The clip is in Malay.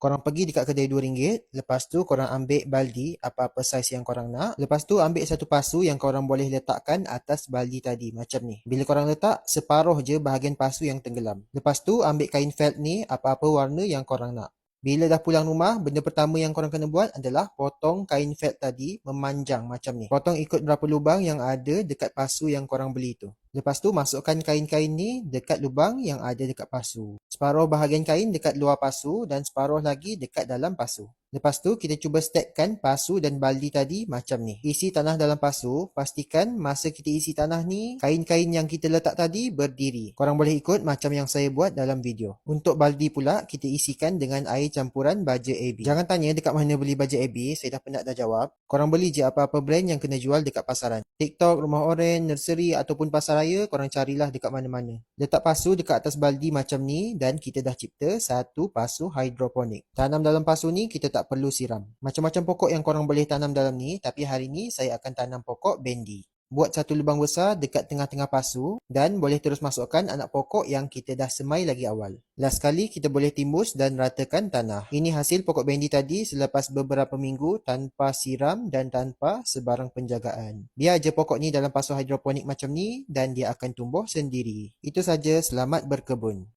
Korang pergi dekat kedai RM2, lepas tu korang ambil baldi apa-apa saiz yang korang nak. Lepas tu ambil satu pasu yang korang boleh letakkan atas baldi tadi macam ni. Bila korang letak, separuh je bahagian pasu yang tenggelam. Lepas tu ambil kain felt ni apa-apa warna yang korang nak. Bila dah pulang rumah, benda pertama yang korang kena buat adalah potong kain felt tadi memanjang macam ni. Potong ikut berapa lubang yang ada dekat pasu yang korang beli tu. Lepas tu masukkan kain-kain ni dekat lubang yang ada dekat pasu. Separuh bahagian kain dekat luar pasu dan separuh lagi dekat dalam pasu. Lepas tu kita cuba stackkan pasu dan baldi tadi macam ni. Isi tanah dalam pasu, pastikan masa kita isi tanah ni, kain-kain yang kita letak tadi berdiri. Korang boleh ikut macam yang saya buat dalam video. Untuk baldi pula, kita isikan dengan air campuran baja AB. Jangan tanya dekat mana beli baja AB, saya dah penat dah jawab. Korang beli je apa-apa brand yang kena jual dekat pasaran. TikTok, Rumah Oren, Nursery ataupun pasar raya, korang carilah dekat mana-mana. Letak pasu dekat atas baldi macam ni dan kita dah cipta satu pasu hidroponik. Tanam dalam pasu ni kita tak tak perlu siram. Macam-macam pokok yang korang boleh tanam dalam ni, tapi hari ni saya akan tanam pokok bendi. Buat satu lubang besar dekat tengah-tengah pasu dan boleh terus masukkan anak pokok yang kita dah semai lagi awal. Last sekali kita boleh timbus dan ratakan tanah. Ini hasil pokok bendi tadi selepas beberapa minggu tanpa siram dan tanpa sebarang penjagaan. Biar je pokok ni dalam pasu hidroponik macam ni dan dia akan tumbuh sendiri. Itu saja, selamat berkebun.